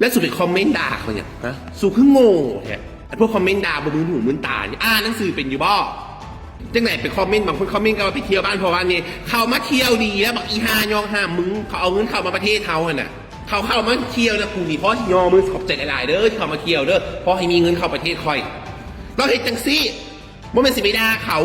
แล้วสุดไปคอมเมนต์ด่าเขาเนี่ยฮะสู่คือโง่แท้ไอ้พวกคอมเมนต์ด่าบนมือหูมือตาเนี่ยอ่านหนังสือเป็นอยู่บ่จังไหนไปคอมเมนต์บางคนคอมเมนต์ก็ว่าไปเที่ยวบ้านพราะว่านี่เขามาเที่ยวดีแล้วบอกอีฮายองห้ามมึงเขาเอาเงินเข้ามาประเทศเขาอะน่ะเขาเข้ามาเที่ยวนะกูนี่เพราะยอมือขอบใจหลายๆเด้อที่เขามาเที่ยวเด้อเพราะให้มีเงินเข้าประเทศคอยเราเห็นจังซี่ว่าเป็นสิไปด่าเขา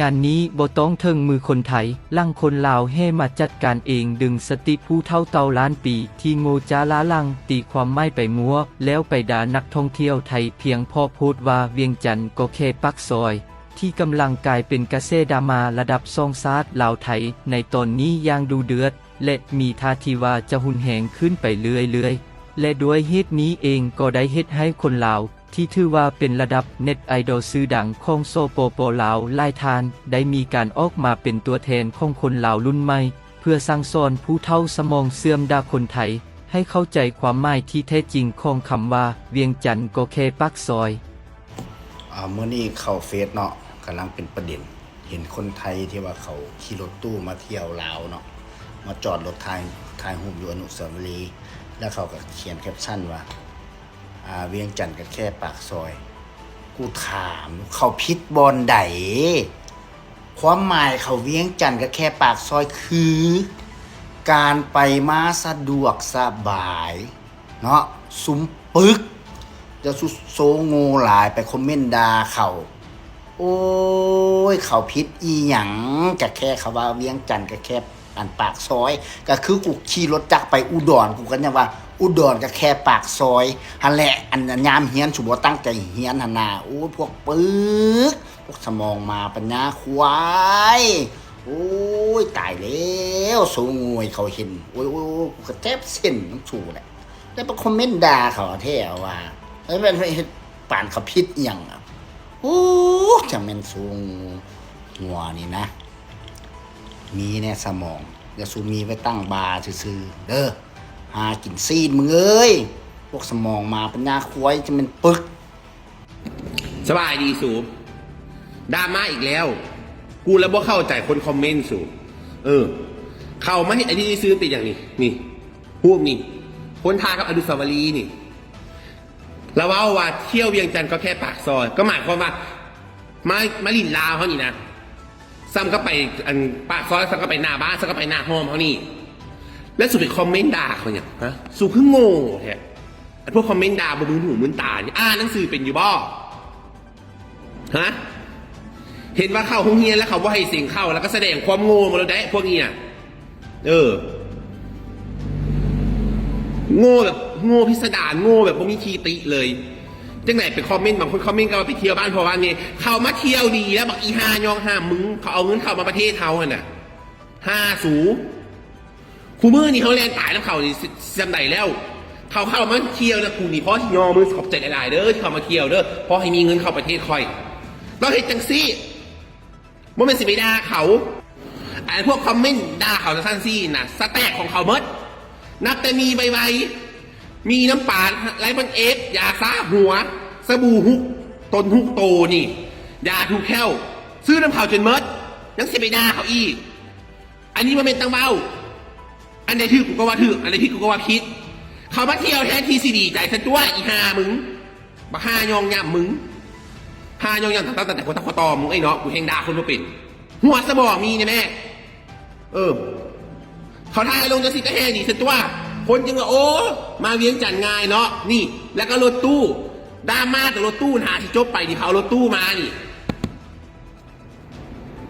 งานนี้บ่ต้องเทิงมือคนไทย ลั่งคนลาวให้มาจัดการเองดึงสติผู้เท่าเตาล้านปี ที่โงจาล้าลัง ตีความไม่ไปมัว แล้วไปด่านักท่องเที่ยวไทยเพียงพอพูดว่าเวียงจันทน์ก็แค่ปักซอย ที่กำลังกลายเป็นกระเซดรามาระดับซองซาดลาวไทย ในตอนนี้ย่างดูเดือด และมีท่าทีว่าจะหุนแหงขึ้นไปเรื่อยๆและด้วยเหตุนี้เองก็ได้เฮ็ดให้คนลาว ที่ถือว่าเป็นระดับเน็ตไอดอลชื่อดังของโซโปโปลาวไลทาน ได้มีการออกมาเป็นตัวแทนของคนลาวรุ่นใหม่ เพื่อสั่งสอนผู้เฒ่าสมองเสื่อมดาคนไทย ให้เข้าใจความหมายที่แท้จริงของคำว่า เวียงจันทน์ก็แค่ปักซอยอ่าเมื่อนี้เข้าเฟซเนาะกำลังเป็นประเด็น เห็นคนไทยที่ว่าเขาขี่รถตู้มาเที่ยวลาวเนาะมาจอดรถถ่ายถ่ายรูปอยู่อนุสาวรีย์แล้วเขาก็เขียนแคปชั่นว่า เวียงจันทน์ก็แค่ปากซอย กูถามเขาพิษบอลใดความหมายเขาเวียงจันทน์ก็แค่ปากซอยคือ การไปมาสะดวกสบาย เนาะซุ้มปึก จะสุดโซโงหลายไปคอมเมนต์ดาเขาโอ้ยเขาพิษอีหยังก็แค่เขาว่าเวียงจันทน์ก็แค่อันปากซอย ก็คือกูขี่รถจักรไปอุดรกูก็ยังว่า อุดรก็แค่ปากซอยฮันแหละอันยามเฮียนสุบตั้งใจเฮียนหันนาโอ้ยพวกปึกพวกสมองมาปัญญาควายโอ้ยตายแล้วโซงวยเขาเห็นโอ้ยโอ้ยกูก็เจ็บเส้นน้ำสูแหละแล้วไปคอมเมนต์ด่าเขาแท้ว่าเอ้ยมันเฮ็ดป่านเขาพิษอย่างอะโอ้จังแม่นสูงหัวนี่นะ มีแน่สมองอย่าสูมีไว้ตั้งบาร์ซื่อๆเด้อ หากินซีนมึงเอ้ย พวกสมองมาปัญญาควายจะเป็นปึก สบายดีสูดราม่าอีกแล้ว กูแล้วบ่เข้าใจคนคอมเมนต์สูเออ เข้ามาให้ไอ้ที่ซื้อติดอย่างนี้ นี่พวกนี้คนทากับอนุสาวรีย์นี่แล้วว่าว่าเที่ยวเวียงจันทร์ก็แค่ปากซอย ก็หมายความว่ามามาลินลาวเขานี่นะซ้ำก็ไปอันปากซอยซ้ำก็ไปหน้าบ้านซ้ำก็ไปหน้าห้องเขานี่ แล้วสุดไปคอมเมนต์ด่าเขาเนี่ยฮะสู่คือโง่แท้พวกคอมเมนต์ด่าบนมือหูมือตาเนี่ยอ่านหนังสือเป็นอยู่บ่ฮะเห็นว่าเข้าห้องเฮียนแล้วเขาว่าให้เสียงเข้าแล้วก็แสดงความโง่มาแล้วได้พวกนี้อะเออ โง่แบบโง่พิสดารโง่แบบพวกมีคีติเลยจังไหนไปคอมเมนต์บางคนคอมเมนต์ก็ว่าไปเที่ยวบ้านพราะว่านี่เขามาเที่ยวดีแล้วบอกอีฮายองห้ามมึงเขาเอาเงินเข้ามาประเทศเขาอะน่ะห้าสู คูมือนี่เขาแลนตายแล้วเขานี่จำไหนแล้ว เขาเข้ามาเที่ยวนะกูนี่เพราะยอมือขอบใจหลายๆเด้อที่เขามาเที่ยวเด้อเพราะให้มีเงินเข้าประเทศคอยเราเห็นจังซี่ว่าเป็นสิไปด่าเขาไอ้พวกคอมเมนต์ด่าเขาจะสั้นซี่นะสแต็กของเขาเมดนับแต่มีใบใบมีน้ำปลาไรมันเอฟยาซาหัว สบู่ฮุกตนฮุกโตนี่ยาทูแคลซื้อน้ำเผาจนเมดยังสิไปด่าเขาอีก อันนี้มันเป็นตังเบา อันไหนถือกูก็ว่าถืออันไหนที่กูก็ว่าคิด เขามาเที่ยวแทนทีซีดีใจซะตัวอีหามึงบักฮายองยำมึงหายองยังตั้งแต่คนตะคอตอมึงไอ้เนาะกูเฮงด่าคนมาเป็น หัวสมองมีเนี่ยแม่ เออ เขาทายลงจะสิก็แห่ดีสิตัวคนจึงว่าโอ้มาเวียงจันทน์ง่ายเนาะนี่ แล้วก็รถตู้ดราม่าแต่รถตู้หาที่จบไปที่เขาเอารถตู้มานี่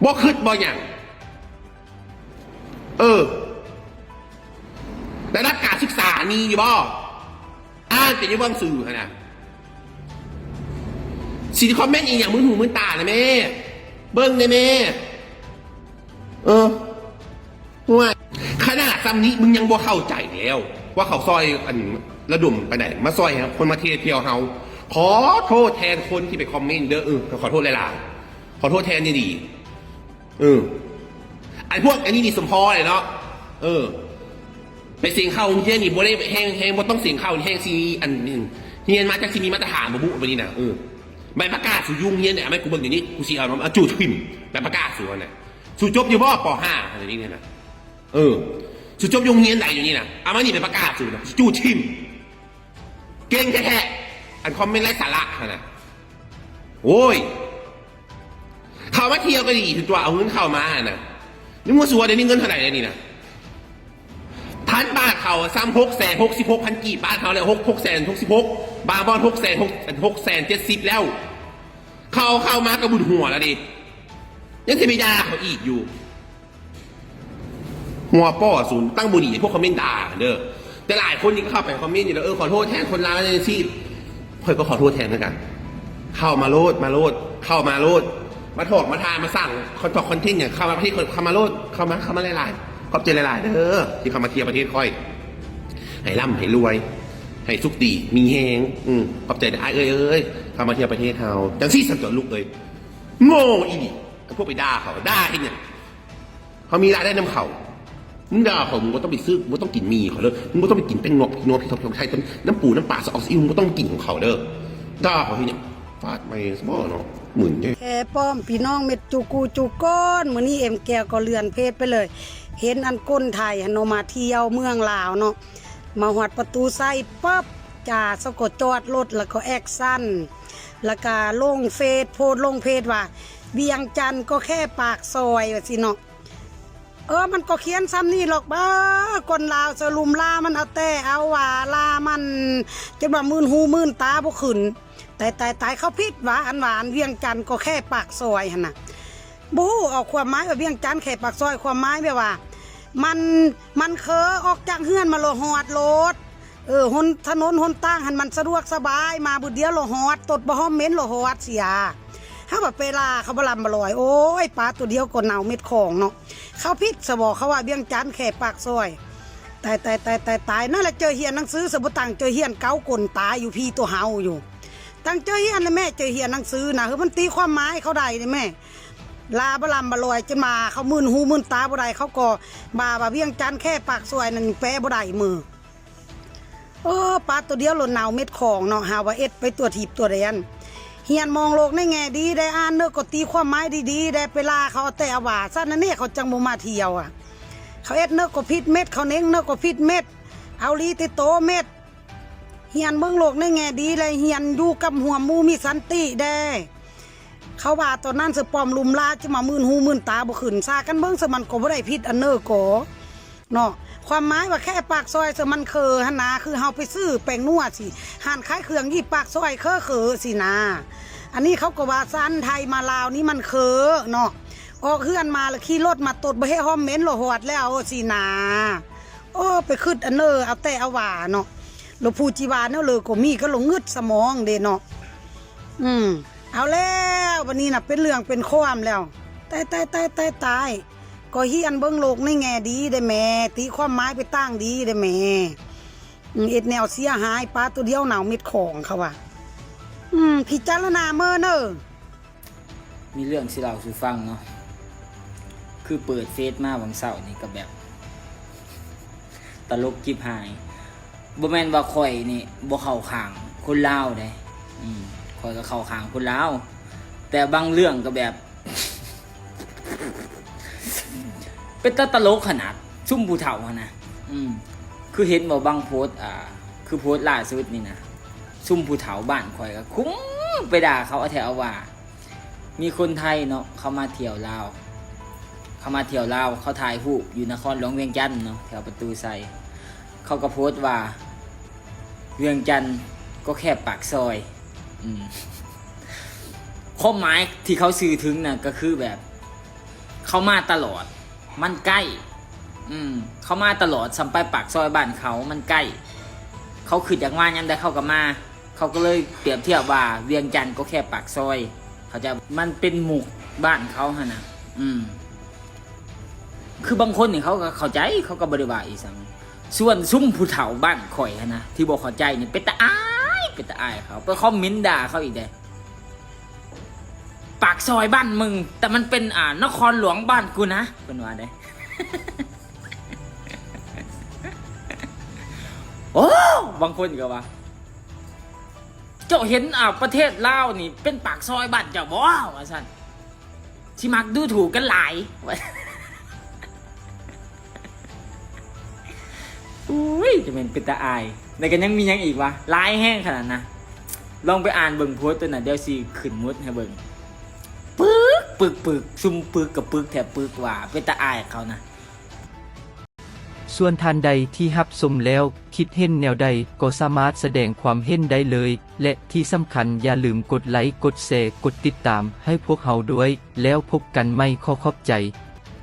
บ่คืดบ่อย่าง เออ แต่รับการศึกษามีอยู่บ่อ่านเป็นยังว่างสื่อนาดสิคอมเมนต์อีกอย่างมือหูมือตาเลยแม่ เบิ้งเลยแม่ เออว่าขนาดซ้ำนี้มึงยังบ่เข้าใจแล้ว ว่าเขาซอยอันระดมไปไหน มาซอยครับคนมาเทียเที่ยวเฮาขอโทษแทนคนที่ไปคอมเมนต์เด้อเออขอโทษหลายๆขอโทษแทนนี่ดีเออไอพวกอันนี้นี่สมพอเลยเนาะเออ ไปเสียงเข้าเฮียนี่บ่ได้แห้งแห้งบ่ต้องเสียงเข้าแห้งซีอันนึงเฮียนมาจากซีมีมาตรฐานบ่บุบันนี้นะเออใบประกาศสูยุ่งเฮียนเนี่ยไม่กูเบิ่งอย่างนี้กูสิเอามาจู่ทิมใบประกาศสู่อันน่ะสูจบอยู่บ่ป .5 อะไรนี้เนี่ยนะเออสูจบยุ่งเฮียนใดอยู่นี่นะเอามานี่ไปประกาศสู่นะจู่ทิมเก่งแท้ๆอันคอมเมนต์ไร้สาระนาดโอ้ยเข้ามาเที่ยวก็ดีถึงตัวเอาเงินเข้ามาน่ะนี่มัวสัวเดี๋ยวนี้เงินเท่าไหร่แล้วนี่นะ พันบาทเขาซ้ำหกแสนหกสิบหกพันกี่บาทเขาเลยหกหกแสนหกสิบหกบาบอลหกแสนหกหกแสนเจ็ดสิบแล้ว เขาเข้ามากระบุญหัวแล้วดิยังจะไม่ด่าเขาอีกอยู่ หัวป้อศูนย์ตั้งบุหรี่พวกคอมเมนต์ด่าเด้อแต่หลายคนนี่ก็เข้าไปคอมเมนต์อยู่แล้วเออขอโทษแทนคนร้ายในซีบเพื่อนก็ขอโทษแทนเหมือนกัน เข้ามาโลดมาโลด เข้ามาโลด มาถอกมาทามาสั่งคอนทอกคอนเทนต์อย่างเข้ามาประเทศเข้ามาโลดเข้ามาเข้ามาหลายๆ ขอบใจหลายๆเด้อที่เข้ามาเที่ยวประเทศค่อย ให้ร่ำให้รวย ให้สุขดี มีแหงอืมขอบใจได้เอ้ยเอ้ยเข้ามาเที่ยวประเทศเฮาจังซี่สันตัวลูกเลยโง่อีนี่พวกไปด่าเขาด่าไอ้เนี่ยเขามีรายได้นำเขามึงด่าเขามึงก็ต้องไปซื้อมึงต้องกินมีเขาเด้อมึงก็ต้องไปกินแป้งนกนวพี่ทบทบไทยน้ำปูน้ำปลาซอสอิวมึงก็ต้องกินของเขาเด้อด่าเขาที่เนี่ยฟาดไม่สมอเนาะหมื่นเนี่ยแค่ป้อมพี่น้องเม็ดจูกูจูก้อนมือนี้เอ็มแก้วก็เลือนเพศไปเลย เห็นอันก้นไทยหันโนมาเที่ยวเมืองลาวเนาะมาหอดประตูไส้ปั๊บจ่าสะกดจอดรถแล้วก็แอคชั่นแล้วก็ลงเฟซโพสลงเพจว่าเวียงจันก็แค่ปากซอยว่าสิเนาะเออมันก็เขียนซ้ำนี่หรอกบ้าคนลาวสลุมล่ามันเอาแต่เอาว่าล่ามันจะว่ามื่นหูมื่นตาบ่ขึ้นแต่แต่ตายเขาพิษว่าอันหวานเวียงจันก็แค่ปากซอยหันนะบูเอาความหมายว่าเวียงจันแค่ปากซอยความหมายแบบว่า มันมันเคอออกจากเฮือนมาโลหอดรถเออหนถนนหนตั้งหันมันสะดวกสบายมาบุดเดียวโลหอดตดบ่ห้อมเม็นโลหอดเสียถ้าแบบเวลาเขาบลำบลอยโอ้ยปลาตัวเดียวก็เน่าเม็ดของเนาะเขาพิษสบอกเขาว่าเบี้ยงจันแค่ปากซอยตายตายตายตายตายนั่นแหละเจอเฮียนหนังสือสมบตังเจอเฮียนเก้ากลตายอยู่พี่ตัวเฮาอยู่ตั้งเจอเฮียนเลยแม่เจอเฮียนหนังสือนะคือมันตีความหมายเขาได้เลยแม่ ลาบลำบลอยจนมาเขามื่นหูมื่นตาบ่ได้เขาก็บาบาเบี้ยงจันแค่ปากซอยนั่นแปรบ่ได้มือเออปลาตัวเดียวหล่นเน่าเม็ดของเนาะหาว่าเอ็ดไปตัวถีบตัวเรียนเฮียนมองโลกในแง่ดีได้อ่านเนื้อก็ตีความหมายดีๆ ได้เวลาเขาแต่อาว่าสั้นนั่นเนี่ยเขาจังบ่มาเที่ยวอะ เขาเอ็ดเนื้อก็พิษเม็ดเขาเน้งเนื้อก็พิษเม็ดเอาลีติโตเม็ดเฮียนเมืองโลกในแง่ดีเลยเฮียนอยู่กับหัวมูมีสันติได้ เขาว่าตอนนั้นสปอมลุมลาจะมามื่นหูมื่นตาบ่ขึ้นซากันเบิ่งสมันก็บ่ได้พิษอันเนอร์โกเนาะความหมายว่าแค่ปากซอยสมันเคอหนนาคือเฮาไปซื้อแป้งนัวสิห่านขายเครื่องยี่ปากซอยเคอเคอสินะอันนี้เขาก็ว่าซันไทยมาลาวนี่มันเคอเนาะออกเฮือนมาแล้วขี่รถมาตดบ่ให้ห้อมเม็นโลหอดแล้วสินะโอ้ไปขึ้นอันเนอร์เอาแต่เอาว่าเนาะหลวงปู่จีวาเนาะเลยก็มีก็หลงงึดสมองเด้เนาะอืม เอาแล้ววันนี้น่ะเป็นเรื่องเป็นความแล้วตายตายตายตายตายก็เฮียนเบิ้งโลกในแง่ดีได้แม่ตีความหมายไปตั้งดีได้แม่เอ็ดแนวเสียหายปลาตัวเดียวหนาวม็ดของเขาว่าอืมพิจารณาเมื่อเนอมีเรื่องที่เราสู่ฟังเนาะคือเปิดเฟซมาวันเสาร์นี่ก็แบบ ตลกจิบหายบ่แมนว่าข่อยนี่บ่เข้าข้างคนลาวได้อืม ข่อยก็เข้าข้างคนลาวแต่บางเรื่องก็แบบ เป็นตตลกขนาด ซุ่มผู้เฒ่านนะอืม คือเห็นบ่บางโพสต์อ่า คือโพส์ล่าสุดนี่นะซุ่มผู้เฒ่าบ้านข่อยก็คุ้มไปด่าเขาเอาแถวว่า มีคนไทยเนาะเขามาเที่ยวลาวเขามาเที่ยวลาวเขาถ่ายรูปอยู่นครหลวงเวียงจันทน์เนาะแถวประตูไซเขาก็โพสต์ว่า เวียงจันทน์ก็แค่ปากซอย อืมความหมายที่เขาสื่อถึงน่ะ ก็คือแบบ เขามาตลอด มันใกล้ อืม เขามาตลอดสัมไปปากซอยบ้านเขา มันใกล้ เขาขึ้นจากมายันได้เข้ากับมา เขาก็เลยเปรียบเทียบว่า เวียงจันทน์ก็แค่ปากซอย เขาจะมันเป็นหมุกบ้านเขาฮะนะอืม คือบางคนเนี่ยเขาก็เข้าใจเขาก็บริวาอีสังส่วนซุ้มผู้เฒ่าบ้านข่อยหั้นะที่บอกเข้าใจนี่เป็นตาอา เป็นตาอายเขาไปคอมเมนต์ด่าเขาอีกเด้ปากซอยบ้านมึง แต่มันเป็นอ่านครหลวงบ้านกูนะเป็นว่าได้โอ้บางคนก็ว่า เจ้าเห็นอ่าประเทศลาวนี่ เป็นปากซอยบ้านเจ้าบ่ว่าสั่นที่มักดูถูกกันหลายอุ้ยจะเป็นเป็นตาอาย ในกันยังมียังอีกวะร้ายแห้งขนาดนะลองไปอ่านเบิ่งโพสต์ตัวน่ะเดี๋ยวสิขึ้นมุดให้เบิ่งปึกปึกปึกซุ่มปึกกับปึกแถบปึกว่าเป็นตาอายเขานะ ส่วนท่านใดที่รับชมแล้ว คิดเห็นแนวใดก็สามารถแสดงความเห็นได้เลย และที่สำคัญอย่าลืมกดไลค์กดแชร์กดติดตามให้พวกเราด้วย แล้วพบกันใหม่ขอขอบใจ